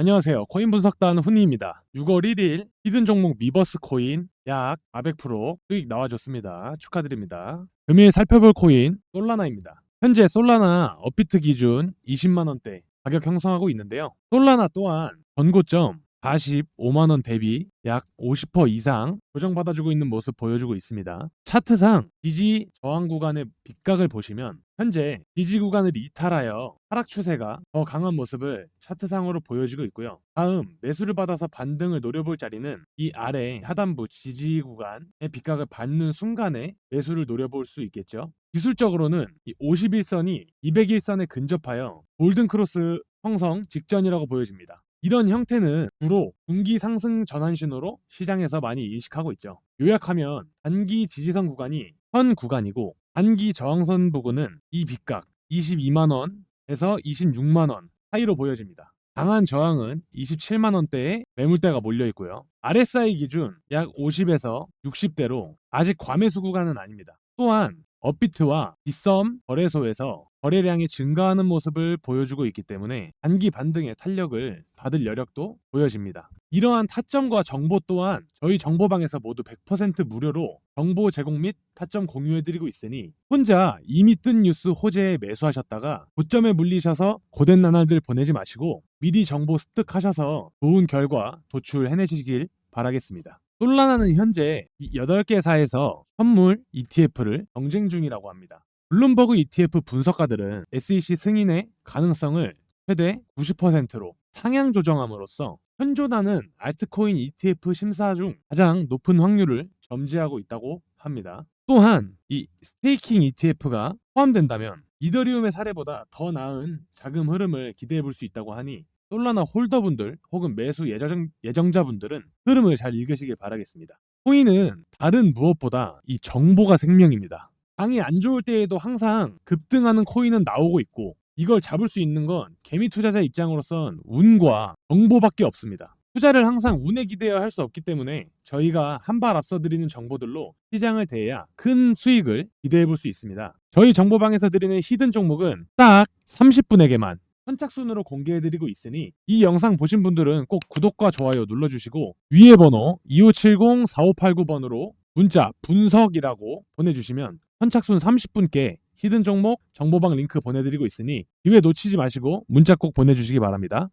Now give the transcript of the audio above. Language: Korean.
안녕하세요. 코인 분석단 훈이입니다. 6월 1일 히든 종목 미버스 코인 약 400% 수익 나와줬습니다. 축하드립니다. 금일 살펴볼 코인 솔라나입니다. 현재 솔라나 업비트 기준 20만 원대 가격 형성하고 있는데요. 솔라나 또한 전고점 45만 원 대비 약 50% 이상 조정받아주고 있는 모습 보여주고 있습니다. 차트상 지지 저항 구간의 빗각을 보시면 현재 지지 구간을 이탈하여 하락 추세가 더 강한 모습을 차트상으로 보여지고 있고요. 다음 매수를 받아서 반등을 노려볼 자리는 이 아래 하단부 지지 구간의 빗각을 밟는 순간에 매수를 노려볼 수 있겠죠. 기술적으로는 이 51선이 201선에 근접하여 골든 크로스 형성 직전이라고 보여집니다. 이런 형태는 주로 분기 상승 전환 신호로 시장에서 많이 인식하고 있죠. 요약하면 단기 지지선 구간이 현 구간이고 단기 저항선 부근은 이 빗각 22만 원에서 26만 원 사이로 보여집니다. 강한 저항은 27만 원대에 매물대가 몰려 있고요. RSI 기준 약 50에서 60대로 아직 과매수 구간은 아닙니다. 또한 업비트와 빗썸 거래소에서 거래량이 증가하는 모습을 보여주고 있기 때문에 단기 반등의 탄력을 받을 여력도 보여집니다. 이러한 타점과 정보 또한 저희 정보방에서 모두 100% 무료로 정보 제공 및 타점 공유해드리고 있으니 혼자 이미 뜬 뉴스 호재에 매수하셨다가 고점에 물리셔서 고된 나날들 보내지 마시고 미리 정보 습득하셔서 좋은 결과 도출해내시길 바라겠습니다. 솔라나는 현재 8개사에서 선물 ETF를 경쟁 중이라고 합니다. 블룸버그 ETF 분석가들은 SEC 승인의 가능성을 최대 90%로 상향 조정함으로써 현존하는 알트코인 ETF 심사 중 가장 높은 확률을 점지하고 있다고 합니다. 또한 이 스테이킹 ETF가 포함된다면 이더리움의 사례보다 더 나은 자금 흐름을 기대해 볼 수 있다고 하니 솔라나 홀더분들 혹은 매수 예정, 예정자분들은 흐름을 잘 읽으시길 바라겠습니다. 코인은 다른 무엇보다 이 정보가 생명입니다. 장이 안 좋을 때에도 항상 급등하는 코인은 나오고 있고 이걸 잡을 수 있는 건 개미 투자자 입장으로선 운과 정보밖에 없습니다. 투자를 항상 운에 기대어 할 수 없기 때문에 저희가 한 발 앞서 드리는 정보들로 시장을 대해야 큰 수익을 기대해 볼 수 있습니다. 저희 정보방에서 드리는 히든 종목은 딱 30분에게만 선착순으로 공개해드리고 있으니 이 영상 보신 분들은 꼭 구독과 좋아요 눌러주시고 위에 번호 2570-4589번으로 문자 분석이라고 보내주시면 선착순 30분께 히든 종목 정보방 링크 보내드리고 있으니 기회 놓치지 마시고 문자 꼭 보내주시기 바랍니다.